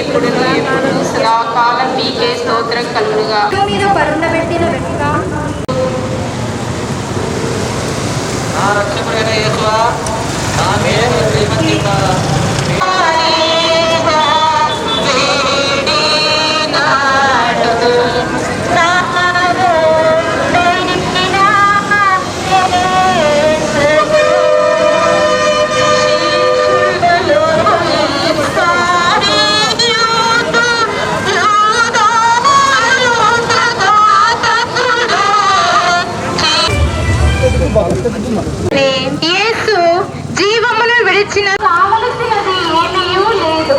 ఇప్పుడు కాలం మీకే స్తోత్రం కలుగుగా మీద పరుండబెట్టిన వెనుక. నా రక్షకుడైన యేసువా నా మీద శ్రీమతి యేసు జీవమును విడిచిన కావలసినది ఏమీయూ లేదు.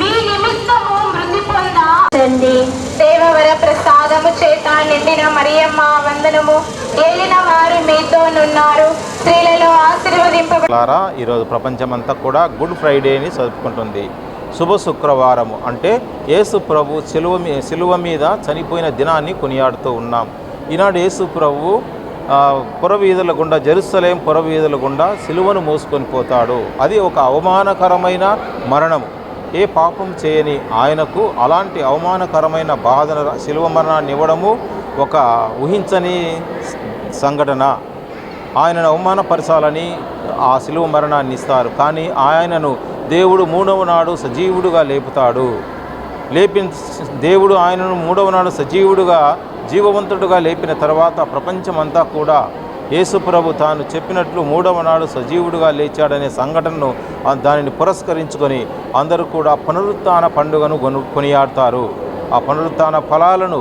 మీ నిమిత్తము మృతి పొందండి దేవవర ప్రసాదము చేత నిండిన మరియమ్మ వందనము ఏలిన వారు మీతోనున్నారు స్త్రీలలో ఆశీర్వదింపబడి లారా ఈరోజు ప్రపంచమంతా కూడా గుడ్ ఫ్రైడేని జరుపుకుంటుంది. శుభ శుక్రవారము అంటే యేసు ప్రభు సిలువ మీ సిలువ మీద చనిపోయిన దినాన్ని కొనియాడుతూ ఉన్నాం. ఈనాడు యేసు ప్రభు పురవీధుల గుండా జెరుసలేం పురవీధుల గుండా సిలువను మోసుకొని పోతాడు. అది ఒక అవమానకరమైన మరణము. ఏ పాపం చేయని ఆయనకు అలాంటి అవమానకరమైన బాధన శిలువ మరణాన్ని ఇవ్వడము ఒక ఊహించని సంఘటన. ఆయనను అవమానపరచాలని ఆ శిలువ మరణాన్ని ఇస్తారు. కానీ ఆయనను దేవుడు మూడవ నాడు సజీవుడుగా లేపుతాడు. లేపి దేవుడు ఆయనను మూడవ నాడు సజీవుడుగా జీవవంతుడుగా లేపిన తర్వాత ప్రపంచమంతా కూడా యేసుప్రభు తాను చెప్పినట్లు మూడవ నాడు సజీవుడుగా లేచాడనే సంఘటనను దానిని పురస్కరించుకొని అందరూ కూడా పునరుత్థాన పండుగను కొను కొనియాడతారు. ఆ పునరుత్థాన ఫలాలను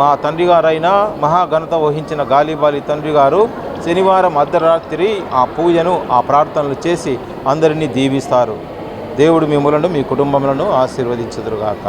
మా తండ్రి గారైన మహాఘనత వహించిన గాలిబాలి తండ్రి గారు శనివారం అర్ధరాత్రి ఆ పూజను ఆ ప్రార్థనలు చేసి అందరినీ దీవిస్తారు. దేవుడు మిమ్మలను మీ కుటుంబములను ఆశీర్వదించుదురుగాక.